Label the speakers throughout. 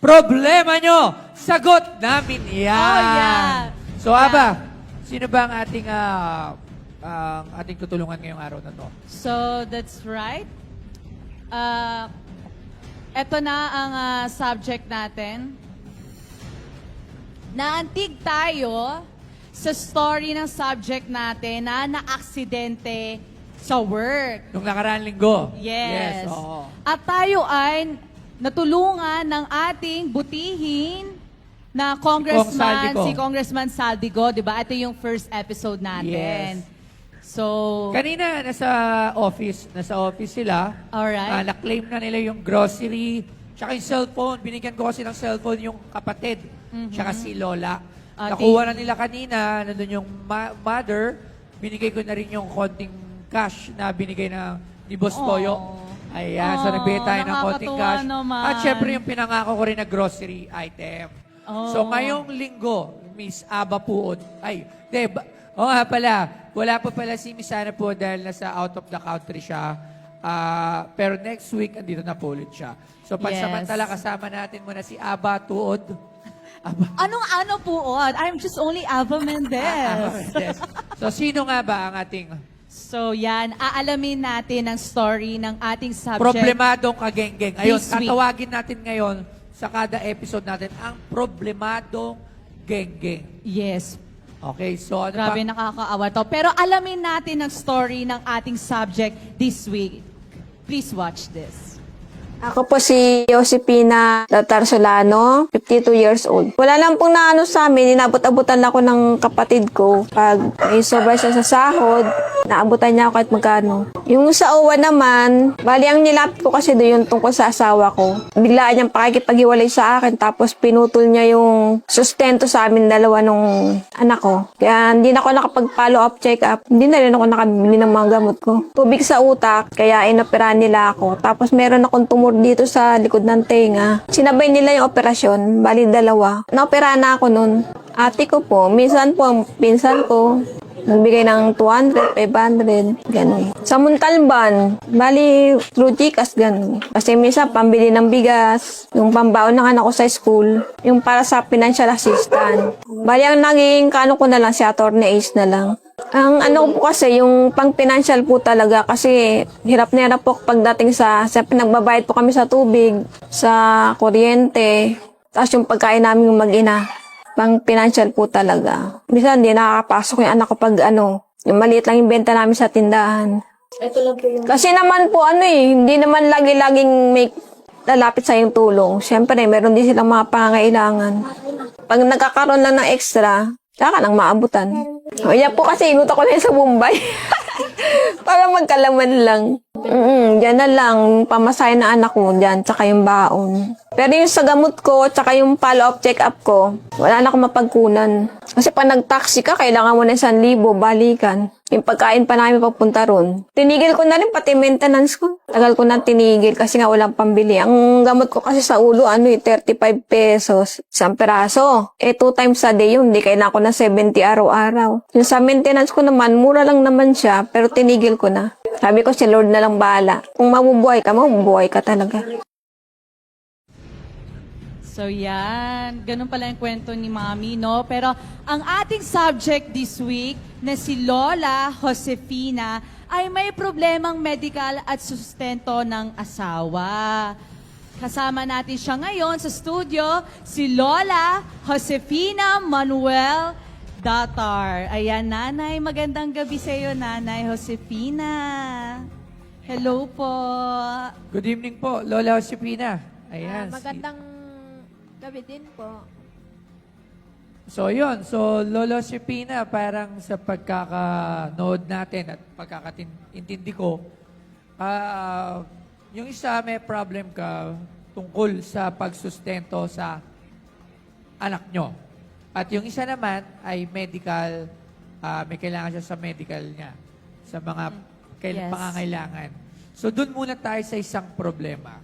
Speaker 1: problema nyo. Sagot namin yan.
Speaker 2: Oh, yeah.
Speaker 1: So, Aba, sino ba ang ating, ah, ang ating tutulungan ngayong araw na to?
Speaker 2: So, that's right. Uh, eto na ang ah, subject natin. Naantig tayo sa story ng subject natin na naaksidente sa work.
Speaker 1: Nung nakaraan linggo.
Speaker 2: Yes.
Speaker 1: Yes, oo.
Speaker 2: At tayo ay natulungan ng ating butihin na congressman,
Speaker 1: Saldico.
Speaker 2: si Congressman Saldigo, di ba? Ito yung first episode natin.
Speaker 1: Yes.
Speaker 2: So,
Speaker 1: Kanina, nasa office, nasa office sila.
Speaker 2: Alright.
Speaker 1: Ah, na-claim na nila yung grocery, tsaka yung cellphone. Binigyan ko kasi ng cellphone yung kapatid, tsaka si Lola.
Speaker 2: Ah,
Speaker 1: Nakuha na nila kanina, nandun yung ma- mother. Binigay ko na rin yung konting cash na binigay na ni Boss
Speaker 2: Aw.
Speaker 1: Toyo. Ayan, so
Speaker 2: Aw,
Speaker 1: nagbigay tayo ng konting
Speaker 2: nakakatuwa
Speaker 1: cash.
Speaker 2: naman.
Speaker 1: At syempre yung pinangako ko rin na grocery item.
Speaker 2: Oh.
Speaker 1: So ngayong linggo, Miss Aba Puod. Ay, de, ba, oo nga pala. Wala pa pala si Miss Ana po dahil nasa out of the country siya. Ah, pero next week, andito na po ulit siya. So pansamantala,
Speaker 2: Yes.
Speaker 1: kasama natin muna si Aba Tuod. Aba.
Speaker 2: anong ano po, Od? I'm just only Ava Mendez.
Speaker 1: Ah, yes. So sino nga ba ang ating
Speaker 2: So yan, aalamin natin ang story ng ating subject.
Speaker 1: problemadong kagenggeng? Ayun,
Speaker 2: This week.
Speaker 1: tatawagin natin ngayon sa kada episode natin ang problemadong genggeng.
Speaker 2: Yes.
Speaker 1: Okay, so ano
Speaker 2: Grabe,
Speaker 1: pa?
Speaker 2: nakakaawa to. Pero alamin natin ang story ng ating subject this week. Please watch this.
Speaker 3: Ako po si Josepina Latar Solano, 52 years old. Wala lang pong naano sa amin, inabot-abutan ako ng kapatid ko. Pag may sobra siya sa sahod, naabutan niya ako kahit magkano. Yung sa uwa naman, bali ang nilapit ko kasi doon yung tungkol sa asawa ko. Biglaan niyang pakikipaghiwalay sa akin, tapos pinutol niya yung sustento sa amin dalawa nung anak ko. Kaya hindi na ako nakapag-follow up, check up. Hindi na rin ako nakabili ng mga gamot ko. Tubig sa utak, kaya inoperahan nila ako. Tapos meron akong tumor dito sa likod ng tenga. Sinabay nila yung operasyon, bali dalawa. Naoperahan na ako nun. Ate ko po, minsan po, pinsan ko, nagbigay ng 200, 500, ganun. Sa Muntalban, bali through Gcash, ganun. Kasi minsan pambili ng bigas, yung pambaon ng anak ko sa school, yung para sa financial assistant. Bali ang naging kano ko na lang si Attorney Ace na lang. Ang ano po kasi, yung pang financial po talaga kasi hirap na hirap po pagdating sa, sa pinagbabayad po kami sa tubig, sa kuryente, tapos yung pagkain namin yung mag-ina. Pang financial po talaga. Minsan hindi nakakapasok yung anak ko pag ano, yung maliit lang yung benta namin sa tindahan. Kasi naman po ano eh, hindi naman lagi-laging may lalapit sa yung tulong. Siyempre, meron din silang mga pangangailangan. Pag nagkakaroon lang ng extra, saka nang maabutan. O yan po kasi inuta ko na sa Mumbai. Para magkalaman lang. Mm dyan na lang, pamasahe na anak ko dyan, tsaka yung baon. Pero yung sa gamot ko, tsaka yung follow-up check-up ko, wala na akong mapagkunan. Kasi pag nag-taxi ka, kailangan mo na 1,000 balikan. Yung pagkain pa namin papunta ron. Tinigil ko na rin pati maintenance ko. Tagal ko na tinigil kasi nga walang pambili. Ang gamot ko kasi sa ulo, ano eh, 35 pesos. Isang peraso. Eh, two times a day yun. Hindi kailangan ko na 70 araw-araw. Yung sa maintenance ko naman, mura lang naman siya, pero tinigil ko na. Sabi ko, si Lord na lang bahala. Kung mabubuhay ka, mabubuhay ka talaga.
Speaker 2: So yan, ganun pala yung kwento ni Mami, no? Pero ang ating subject this week na si Lola Josefina ay may problemang medical at sustento ng asawa. Kasama natin siya ngayon sa studio, si Lola Josefina Manuel Datar. Ayan, Nanay, magandang gabi sa iyo, Nanay Josefina. Hello po.
Speaker 1: Good evening po, Lola Josepina. Ayan.
Speaker 4: Ah, magandang gabi din po.
Speaker 1: So, yun. So, Lolo Josepina, parang sa pagkakanood natin at pagkakaintindi ko, ah, yung isa may problem ka tungkol sa pagsustento sa anak nyo. At yung isa naman ay medical, ah, may kailangan siya sa medical niya, sa mga kail-
Speaker 2: Yes.
Speaker 1: pangangailangan. So, dun muna tayo sa isang problema.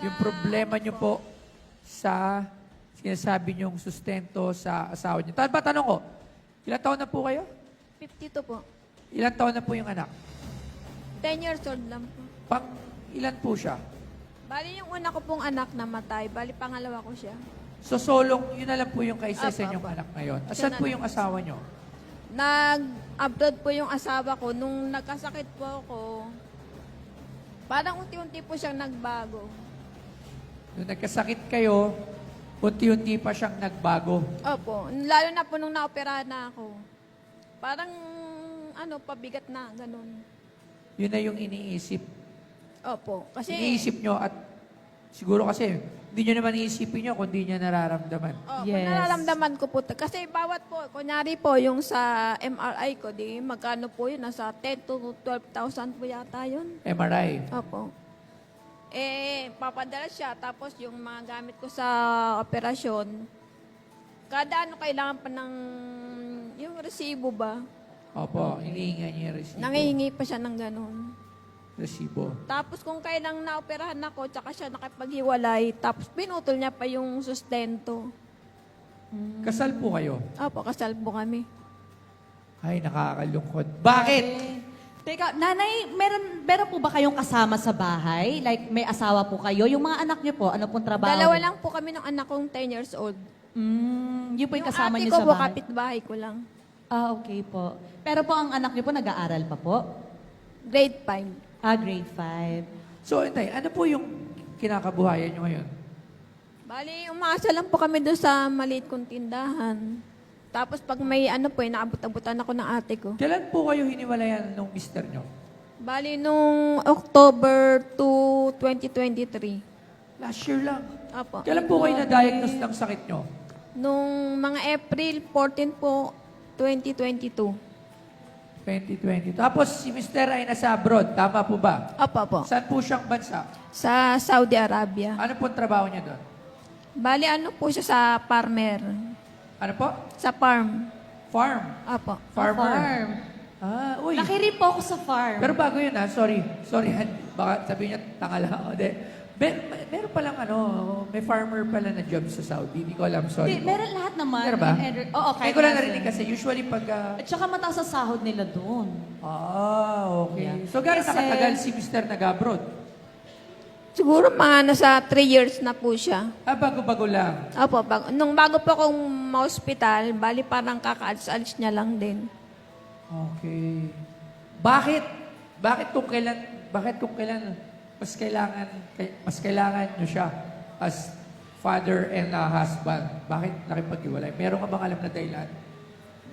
Speaker 1: Yung problema nyo po sa sinasabi niyong sustento sa asawa niyo. Tama ba tanong ko? Ilang taon na po kayo?
Speaker 4: 52 po.
Speaker 1: Ilang taon na po yung anak?
Speaker 4: 10 years old lang po.
Speaker 1: Pang ilan po siya?
Speaker 4: Bali yung una ko pong anak namatay. Bali pangalawa ko siya.
Speaker 1: So solong, yun na lang po yung kaysa sa
Speaker 4: Apa,
Speaker 1: inyong
Speaker 4: apa.
Speaker 1: anak ngayon.
Speaker 4: Siya
Speaker 1: Asan
Speaker 4: na
Speaker 1: po
Speaker 4: lang.
Speaker 1: yung asawa nyo?
Speaker 4: Nag-abroad po yung asawa ko. Nung nagkasakit po ako, parang unti-unti po siyang nagbago.
Speaker 1: Nung nagkasakit kayo, unti-unti pa siyang nagbago.
Speaker 4: Opo. Lalo na po nung naoperahan na ako. Parang, ano, pabigat na, ganun.
Speaker 1: Yun na yung iniisip.
Speaker 4: Opo. Kasi,
Speaker 1: Iniisip nyo at siguro kasi hindi nyo naman iisipin nyo kung hindi nyo nararamdaman.
Speaker 4: Oh,
Speaker 2: Yes.
Speaker 4: nararamdaman ko po. Kasi bawat po, kunyari po, yung sa MRI ko, di magkano po yun? Nasa 10 to 12,000 po yata yun.
Speaker 1: MRI.
Speaker 4: Opo. Eh, papadala siya. Tapos yung mga gamit ko sa operasyon, kada ano kailangan pa ng yung resibo ba?
Speaker 1: Opo, hinihinga niya yung resibo.
Speaker 4: Nangihingi pa siya ng ganun.
Speaker 1: Resibo.
Speaker 4: Tapos kung kailang naoperahan ako, tsaka siya nakipaghiwalay, tapos pinutol niya pa yung sustento.
Speaker 1: Kasal po kayo.
Speaker 4: Opo, kasal po kami.
Speaker 1: Ay, nakakalungkot. Bakit?
Speaker 2: Teka, nanay, meron, meron po ba kayong kasama sa bahay? Like, may asawa po kayo? Yung mga anak niyo po, ano pong trabaho?
Speaker 4: Dalawa lang po kami ng anak kong 10 years old.
Speaker 2: Mm, yun po yung kasama
Speaker 4: ate
Speaker 2: niyo
Speaker 4: ko
Speaker 2: sa
Speaker 4: po,
Speaker 2: bahay?
Speaker 4: kapitbahay ko lang.
Speaker 2: Ah, okay po. Pero po ang anak niyo po nag-aaral pa po?
Speaker 4: Grade 5.
Speaker 2: Ah, grade 5.
Speaker 1: So, Intay, ano po yung kinakabuhayan nyo ngayon?
Speaker 4: Bali, umaasa lang po kami doon sa maliit kong tindahan. Tapos pag may ano po, inaabot-abutan ako ng ate ko.
Speaker 1: Kailan po kayo hiniwalayan nung mister nyo?
Speaker 4: Bali, nung October 2, 2023.
Speaker 1: Last year lang.
Speaker 4: Apo.
Speaker 1: Kailan po kayo na-diagnose ng sakit nyo?
Speaker 4: Nung mga April 14 po, 2022.
Speaker 1: 2020. Tapos si mister ay nasa abroad. Tama po ba?
Speaker 4: Apo, apo.
Speaker 1: Saan po siyang bansa?
Speaker 4: Sa Saudi Arabia.
Speaker 1: Ano po ang trabaho niya doon?
Speaker 4: Bali, ano po siya sa farmer.
Speaker 1: Ano po?
Speaker 4: Sa farm.
Speaker 1: Farm.
Speaker 4: Apo.
Speaker 1: Farmer.
Speaker 2: Farm.
Speaker 1: Ah, uy.
Speaker 2: Laki rin po ako sa farm.
Speaker 1: Pero bago yun ha, sorry. Sorry, baka sabihin niya tanga lang ako. Hindi. Mer- mer- meron palang ano, may farmer pala na job sa Saudi. Hindi ko alam, sorry.
Speaker 2: Hindi, meron lahat naman.
Speaker 1: Meron ba?
Speaker 2: Oo,
Speaker 1: Kaya
Speaker 2: kahit
Speaker 1: ko lang narinig kasi usually pag... ah,
Speaker 2: At saka mataas sa sahod nila doon.
Speaker 1: ah, okay.
Speaker 2: Yeah.
Speaker 1: So, gano'n nakatagal si Mr. nag-abroad?
Speaker 4: Siguro mga nasa 3 years na po siya.
Speaker 1: Ah, bago-bago lang.
Speaker 4: Opo, bago, nung bago po akong ma-hospital, bali parang kakaalis-alis niya lang din.
Speaker 1: Okay. Bakit? Bakit kung kailan, bakit kung kailan mas kailangan, kay- mas kailangan nyo siya as father and a husband? Bakit nakipag-iwalay? Meron ka bang alam na dahilan?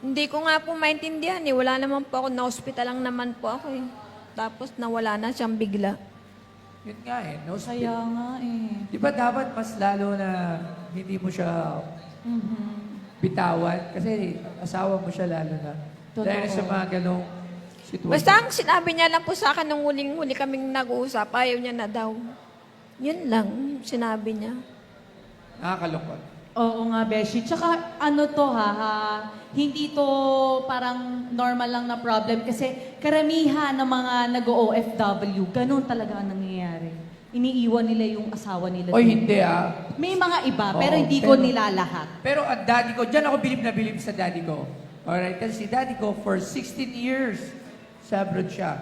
Speaker 4: Hindi ko nga po maintindihan eh. Wala naman po ako, na-hospital lang naman po ako eh. Tapos nawala na siyang bigla.
Speaker 1: Yun nga eh. No,
Speaker 2: Kaya nga eh.
Speaker 1: Di ba dapat mas lalo na hindi mo siya bitawan? Kasi asawa mo siya lalo na.
Speaker 2: Totoo.
Speaker 1: Dahil sa mga ganong sitwasyon.
Speaker 4: Basta ang sinabi niya lang po sa akin nung huling-huli kaming nag-uusap, ayaw niya na daw. Yun lang, sinabi niya.
Speaker 1: Nakakalungkot.
Speaker 2: Oo nga, Beshi. Tsaka ano to ha, ha, hindi to parang normal lang na problem kasi karamihan ng mga nag-OFW, ganun talaga ang nangyayari. Iniiwan nila yung asawa nila.
Speaker 1: Oy,
Speaker 2: doon.
Speaker 1: hindi ah.
Speaker 2: May mga iba,
Speaker 1: Oo,
Speaker 2: pero hindi ko
Speaker 1: pero-
Speaker 2: nilalahat.
Speaker 1: Pero ang daddy ko, dyan ako bilib na bilib sa daddy ko. Alright, kasi si daddy ko for 16 years sa abroad siya.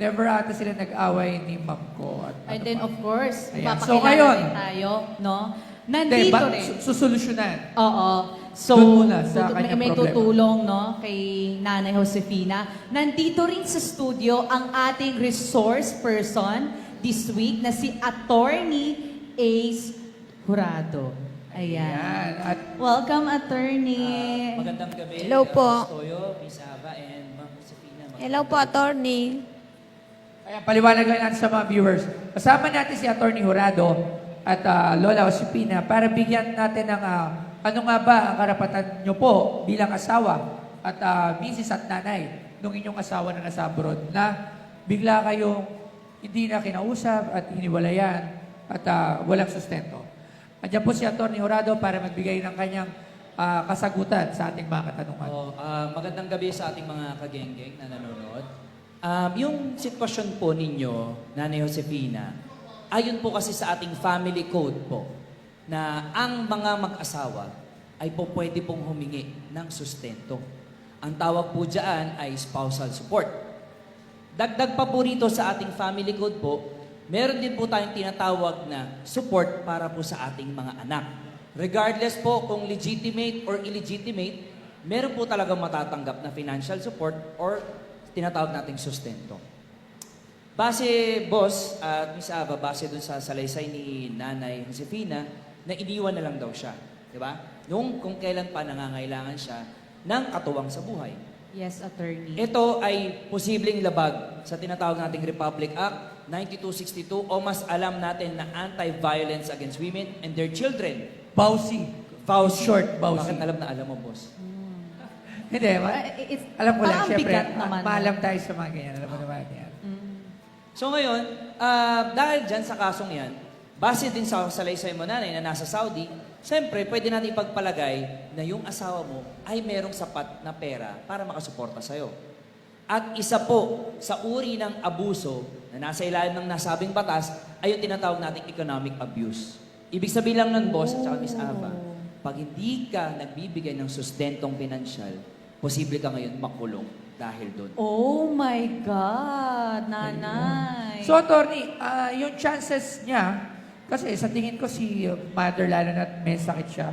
Speaker 1: Never ata sila nag-away ni mom ko. At
Speaker 2: And
Speaker 1: ano
Speaker 2: then
Speaker 1: pa.
Speaker 2: of course,
Speaker 1: Ayan.
Speaker 2: papakilala
Speaker 1: So, ngayon-
Speaker 2: rin tayo, no? Nandito
Speaker 1: ba-
Speaker 2: rin.
Speaker 1: su- susolusyonan.
Speaker 2: Oo. So,
Speaker 1: Doon muna sa
Speaker 2: tutu-
Speaker 1: kanyang
Speaker 2: may, may
Speaker 1: problema.
Speaker 2: tutulong no, kay Nanay Josefina. Nandito rin sa studio ang ating resource person this week na si Attorney Ace Jurado. Ayan.
Speaker 1: Ayan. At
Speaker 2: Welcome, Attorney.
Speaker 5: Magandang gabi.
Speaker 4: Hello po.
Speaker 5: Toyo, Miss Ava, and Ma'am Josefina. Magandang
Speaker 4: Hello po, attorney.
Speaker 1: Ayan, paliwanag lang natin sa mga viewers. Kasama natin si Attorney Jurado at ah, Lola Osipina para bigyan natin ng ah, ano nga ba ang karapatan nyo po bilang asawa at uh, misis at nanay nung inyong asawa na nasa abroad na bigla kayong hindi na kinausap at hiniwalayan at ah, walang sustento. Andiyan po si Attorney Jurado para magbigay ng kanyang ah, kasagutan sa ating mga katanungan.
Speaker 5: Oh, ah, magandang gabi sa ating mga kagenggeng na nanonood. Um, yung sitwasyon po ninyo, Nanay Josefina, ayon po kasi sa ating family code po, na ang mga mag-asawa ay po pwede pong humingi ng sustento. Ang tawag po dyan ay spousal support. Dagdag pa po rito sa ating family code po, meron din po tayong tinatawag na support para po sa ating mga anak. Regardless po kung legitimate or illegitimate, meron po talagang matatanggap na financial support or tinatawag nating sustento. Base, boss, at Miss Ava, base dun sa salaysay ni Nanay Josefina, na iniwan na lang daw siya. Di ba? Nung kung kailan pa nangangailangan siya ng katuwang sa buhay.
Speaker 2: Yes, attorney.
Speaker 5: Ito ay posibleng labag sa tinatawag nating Republic Act 9262 o mas alam natin na Anti-Violence Against Women and Their Children.
Speaker 1: Bawsi.
Speaker 5: Fauci.
Speaker 1: Short, Bawsi.
Speaker 5: Bakit alam na alam mo, boss?
Speaker 1: Hindi, ma-
Speaker 2: Ah, it's-
Speaker 1: alam ko lang,
Speaker 2: parang
Speaker 1: syempre,
Speaker 2: bigat
Speaker 1: ma-
Speaker 2: naman.
Speaker 1: maalam tayo sa mga ganyan. Alam mo naman yan.
Speaker 5: So ngayon, ah, dahil dyan sa kasong yan, base din sa salaysay mo nanay na nasa Saudi, siyempre pwede natin ipagpalagay na yung asawa mo ay merong sapat na pera para makasuporta sa'yo. At isa po sa uri ng abuso na nasa ilalim ng nasabing batas ay yung tinatawag nating economic abuse. Ibig sabihin lang nun, boss at saka Miss Ava, pag hindi ka nagbibigay ng sustentong pinansyal, posible ka ngayon makulong dahil doon.
Speaker 2: Oh my God, nanay.
Speaker 1: So, attorney, ah, yung chances niya, kasi sa tingin ko si uh, mother, lalo na may sakit siya,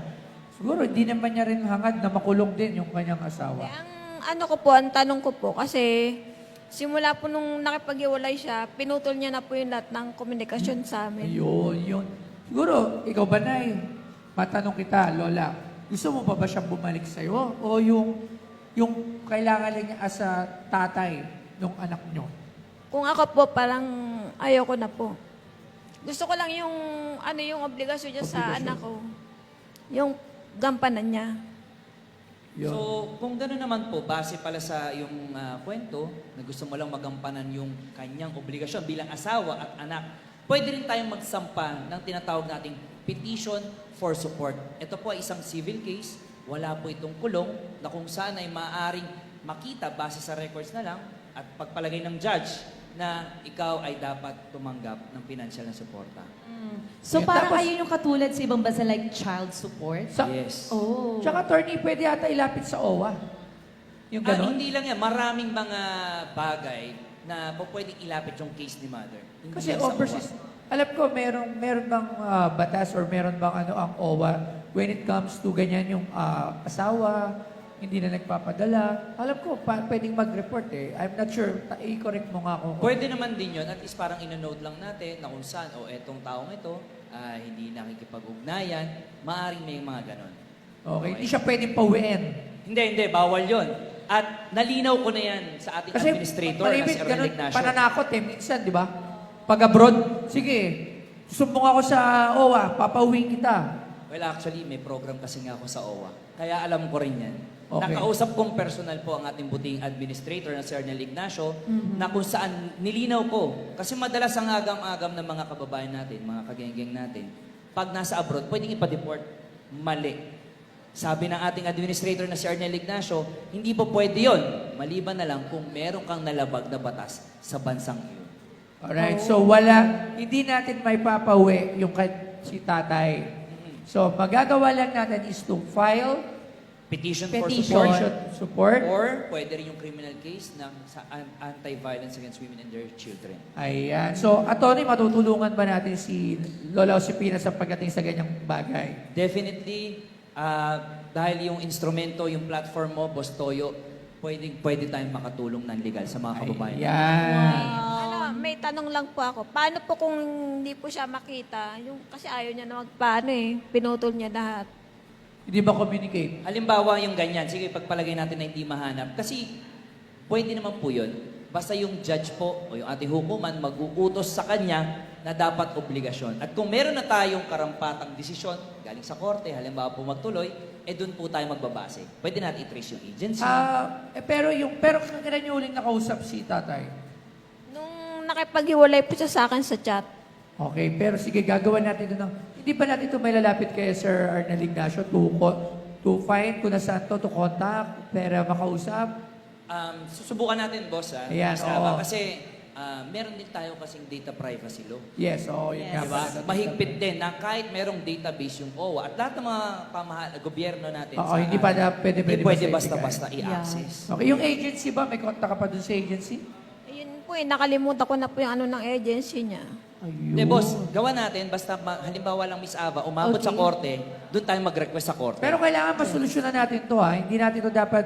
Speaker 1: siguro hindi naman niya rin hangad na makulong din yung kanyang
Speaker 4: Eh,
Speaker 1: asawa.
Speaker 4: ang ano ko po, ang tanong ko po, kasi simula po nung nakipag-iwalay siya, pinutol niya na po yung lahat ng komunikasyon sa amin.
Speaker 1: Ayun, yun. Siguro, ikaw ba, Nay, matanong kita, Lola, gusto mo pa ba siyang bumalik sa'yo? O yung, yung kailangan lang niya as a tatay ng anak niyo?
Speaker 4: Kung ako po, parang ayoko na po. Gusto ko lang yung, ano yung obligasyon niya sa
Speaker 1: Obligasyon.
Speaker 4: anak ko. Yung gampanan niya.
Speaker 1: Yun.
Speaker 5: So, kung gano'n naman po, base pala sa yung ah, kwento, na gusto mo lang magampanan yung kanyang obligasyon bilang asawa at anak, pwede rin tayong magsampa ng tinatawag nating petition for support. Ito po ay isang civil case, wala po itong kulong, na kung saan ay maaaring makita base sa records na lang at pagpalagay ng judge na ikaw ay dapat tumanggap ng financial na suporta.
Speaker 2: So
Speaker 1: Yeah,
Speaker 2: parang
Speaker 1: tapos-
Speaker 2: ayun yung katulad sa ibang bansa like child support?
Speaker 1: Sa,
Speaker 5: yes.
Speaker 2: Oh.
Speaker 1: Tsaka, attorney, pwede ata ilapit sa OWA. Yung
Speaker 5: Ah,
Speaker 1: gano'n?
Speaker 5: hindi lang yan. Maraming mga bagay na po pwedeng ilapit yung case ni mother. Hindi
Speaker 1: Kasi
Speaker 5: yan sa
Speaker 1: overseas,
Speaker 5: OWA.
Speaker 1: alam ko, meron, meron bang ah, batas or meron bang ano ang OWA when it comes to ganyan yung ah, asawa, hindi na nagpapadala. Alam ko, pa, pwedeng mag-report eh. I'm not sure. Ta- I-correct mo nga ako.
Speaker 5: Pwede naman din yun. At least parang inonote lang natin na kung saan, o etong taong ito, ah, hindi nakikipag-ugnayan, maaaring may mga ganon.
Speaker 1: Okay, hindi siya pwedeng pauwiin.
Speaker 5: Hindi, hindi. Bawal yon. At nalinaw ko na yan sa ating
Speaker 1: Kasi
Speaker 5: administrator na si Erwin
Speaker 1: ganun,
Speaker 5: Ignacio.
Speaker 1: pananakot eh. Minsan, di ba? Pag abroad, sige, sumbong ako sa OWA, papauwiin kita.
Speaker 5: Well, actually, may program kasi nga ako sa OWA. Kaya alam ko rin yan.
Speaker 1: Okay.
Speaker 5: Nakausap kong personal po ang ating buting administrator na si Ernel Ignacio
Speaker 1: Mm-hmm.
Speaker 5: na kung saan nilinaw ko. Kasi madalas ang agam-agam ng mga kababayan natin, mga kagenggeng natin, pag nasa abroad, pwedeng ipa-deport. Mali. Sabi ng ating administrator na si Ernel Ignacio, hindi po pwede yon. Maliban na lang kung meron kang nalabag na batas sa bansang iyon.
Speaker 1: Alright, so wala, hindi natin may papawi yung kay, si tatay. So, magagawa lang natin is to file
Speaker 5: Petition, for
Speaker 2: Petition.
Speaker 5: support.
Speaker 1: support.
Speaker 5: Or pwede rin yung criminal case ng sa an- anti-violence against women and their children.
Speaker 1: Ayan. So, attorney, matutulungan ba natin si Lola Josepina sa pagdating sa ganyang bagay?
Speaker 5: Definitely, ah, dahil yung instrumento, yung platform mo, Boss Toyo, pwede, pwede tayong makatulong ng legal sa mga kababayan.
Speaker 1: Ayan.
Speaker 4: Ano, may tanong lang po ako. Paano po kung hindi po siya makita? Yung, kasi ayaw niya na magpaano eh. Pinutol niya lahat.
Speaker 1: Hindi ba communicate?
Speaker 5: Halimbawa yung ganyan, sige pagpalagay natin na hindi mahanap. Kasi pwede naman po yun. Basta yung judge po o yung ating hukuman mag-uutos sa kanya na dapat obligasyon. At kung meron na tayong karampatang desisyon galing sa korte, halimbawa po magtuloy, eh doon po tayo magbabase. Pwede natin i-trace yung agency.
Speaker 1: Ah, eh, pero yung pero kailan niyo uling nakausap si tatay?
Speaker 4: Nung nakipag-iwalay po siya sa akin sa chat,
Speaker 1: Okay, pero sige, gagawa natin ito ng... Hindi ba natin ito may lalapit kay Sir Arnel Ignacio to, to find kung nasaan to, to contact, para makausap?
Speaker 5: Um, susubukan natin, boss, ha?
Speaker 1: Ayan,
Speaker 5: Mas tama.
Speaker 1: oo.
Speaker 5: Kasi ah, meron din tayo kasing data privacy law.
Speaker 1: Yes, oo, yun
Speaker 2: Yes.
Speaker 1: nga
Speaker 5: Diba?
Speaker 1: pala.
Speaker 5: Mahigpit din na kahit merong database yung OWA at lahat ng mga pamahal, gobyerno natin
Speaker 1: Oo, hindi pa na pwede-
Speaker 5: hindi
Speaker 1: pwede
Speaker 5: pwede
Speaker 1: basta
Speaker 5: basta-basta i-access.
Speaker 1: Okay, yung agency ba? May contact ka pa dun sa agency?
Speaker 4: Po eh, nakalimutan ko na po yung ano ng agency niya.
Speaker 1: Ayun.
Speaker 5: De, boss, gawa natin, basta ma- halimbawa lang Miss Ava, umabot sa
Speaker 2: Okay.
Speaker 5: korte, doon tayo mag-request sa korte.
Speaker 1: Pero kailangan masolusyonan natin to ha. Hindi natin to dapat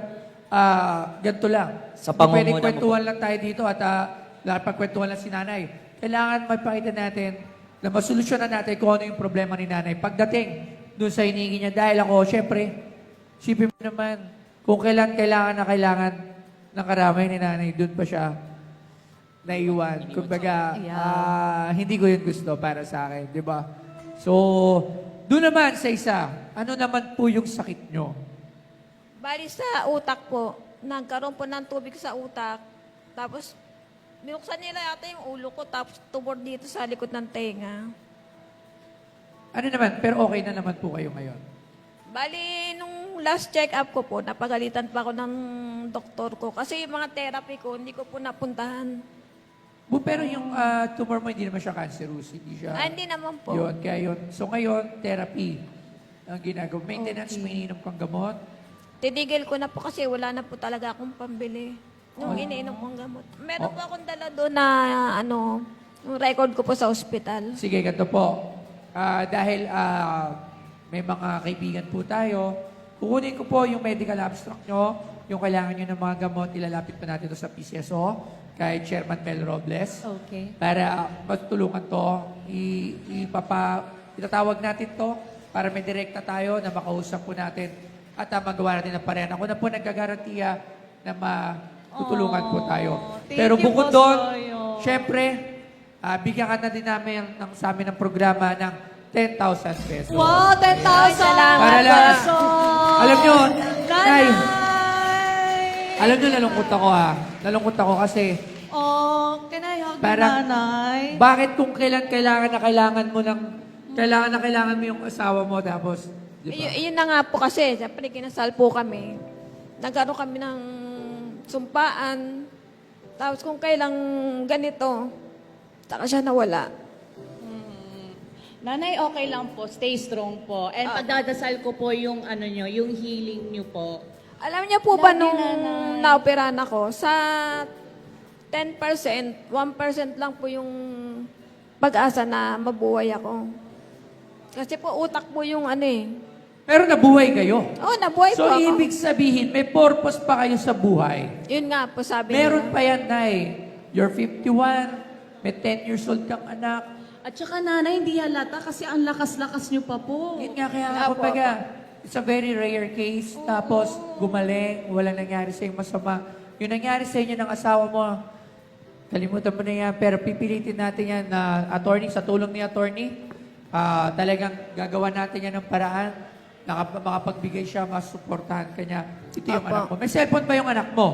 Speaker 1: ah, ganito lang.
Speaker 5: Sa
Speaker 1: Hindi
Speaker 5: pangunguna
Speaker 1: pwedeng
Speaker 5: mo
Speaker 1: kwentuhan lang tayo dito at uh, pagkwentuhan lang si nanay. Kailangan mapakita natin na masolusyonan natin kung ano yung problema ni nanay. Pagdating doon sa hinihingi niya, dahil ako, syempre, sipin mo naman, kung kailan kailangan na kailangan ng karamay ni nanay, doon pa siya naiwan. Kumbaga, ah, hindi ko yun gusto para sa akin, di ba? So, doon naman sa isa, ano naman po yung sakit nyo?
Speaker 4: Bali sa utak po, nagkaroon po ng tubig sa utak. Tapos, binuksan nila yata yung ulo ko, tapos tumor dito sa likod ng tenga.
Speaker 1: Ano naman, pero okay na naman po kayo ngayon.
Speaker 4: Bali, nung last check-up ko po, napagalitan pa ako ng doktor ko. Kasi yung mga therapy ko, hindi ko po napuntahan.
Speaker 1: Bu, pero yung ah, tumor mo, hindi naman siya cancerous. Hindi siya...
Speaker 4: Ah, hindi naman po.
Speaker 1: Yun, kaya yun. So ngayon, therapy ang ginagawa. Maintenance, may ininom kang gamot.
Speaker 4: Tinigil ko na po kasi wala na po talaga akong pambili. Nung iniinom kong gamot. Meron po akong dala doon na, ano, yung record ko po sa ospital.
Speaker 1: Sige, ganito po. Ah, dahil ah, may mga kaibigan po tayo, kukunin ko po yung medical abstract nyo, yung kailangan nyo ng mga gamot, ilalapit pa natin ito sa PCSO, kay Chairman Mel Robles.
Speaker 2: Okay.
Speaker 1: Para magtulungan to, i, ipapa, itatawag natin to para may direkta tayo na makausap po natin at uh, magawa natin ng parehan. Ako na po nagkagarantiya na matutulungan po tayo.
Speaker 2: thank
Speaker 1: Pero bukod doon, syempre, ah, bigyan ka na din namin ng, sa amin ng programa ng 10,000 pesos.
Speaker 2: Wow, 10,000!
Speaker 4: Salamat,
Speaker 1: Para lang,
Speaker 2: peso!
Speaker 1: alam nyo, Nay! Alam nyo, nalungkot ako ha. Nalungkot ako kasi
Speaker 2: Oh, can I hug
Speaker 1: Parang-
Speaker 2: nanay?
Speaker 1: Bakit kung kailan kailangan na kailangan mo ng kailangan na kailangan mo yung asawa mo tapos di ba?
Speaker 4: Y- yun na nga po kasi, siyempre kinasal po kami. Nagkaroon kami ng sumpaan. Tapos kung kailang ganito, saka siya nawala.
Speaker 6: Nanay, okay lang po. Stay strong po. And pagdadasal ko po yung ano nyo, yung healing nyo po.
Speaker 4: Alam niya po ba nung
Speaker 6: nanay.
Speaker 4: naoperahan ako, sa 10%, 1% lang po yung pag-asa na mabuhay ako. Kasi po utak po yung ano eh.
Speaker 1: Pero nabuhay kayo.
Speaker 4: Oh, nabuhay
Speaker 1: so
Speaker 4: po ako.
Speaker 1: ibig sabihin may purpose pa kayo sa buhay.
Speaker 4: Yun nga po sabi
Speaker 1: Meron
Speaker 4: nila.
Speaker 1: pa yan, Nay. You're 51, may 10 years old kang anak.
Speaker 6: At saka nanay, hindi halata kasi ang lakas-lakas nyo pa po.
Speaker 1: Yun nga kaya
Speaker 4: Apo,
Speaker 1: kumbaga, it's a very rare case. Tapos gumaling, walang nangyari sa masama. Yung nangyari sa inyo ng asawa mo, kalimutan mo na yan. Pero pipilitin natin yan na attorney, sa tulong ni attorney, ah, talagang gagawa natin yan ng paraan. Nakap- makapagbigay siya, masuportahan ka niya. Ito yung
Speaker 4: Apo.
Speaker 1: anak mo. May cellphone ba yung anak mo?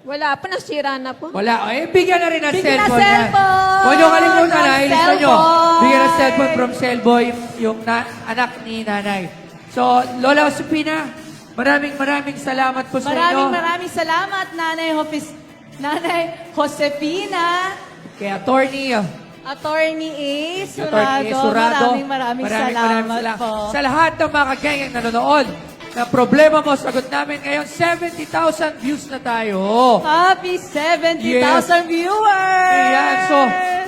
Speaker 4: Wala pa, nasira na po.
Speaker 1: Wala. Eh, bigyan na rin ng
Speaker 2: Bigyan ng
Speaker 1: cellphone. yan.
Speaker 2: cellphone!
Speaker 1: Huwag niyo kalimutan na,
Speaker 2: Ng
Speaker 1: ilista nyo.
Speaker 2: cellphone!
Speaker 1: Bigyan ng cellphone from Cellboy, yung na, anak ni nanay. So, Lola Josepina, maraming maraming salamat po sa inyo.
Speaker 2: Maraming maraming salamat, Nanay, Hopis, Nanay Josefina,
Speaker 1: Kay attorney, uh,
Speaker 2: Attorney A. Surado.
Speaker 1: attorney Surado.
Speaker 2: Maraming maraming,
Speaker 1: salamat
Speaker 2: po.
Speaker 1: Sa lahat ng mga kagengang nanonood, na problema mo, sagot namin ngayon, 70,000 views na tayo.
Speaker 2: Happy 70,000
Speaker 1: Yes.
Speaker 2: viewers!
Speaker 1: Ayan, so-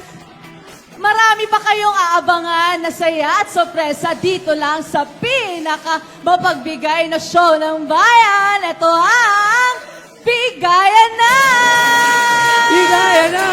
Speaker 2: Marami pa kayong aabangan na saya at sorpresa dito lang sa pinaka mapagbigay na show ng bayan. Ito ang Bigayan na!
Speaker 1: Bigaya na!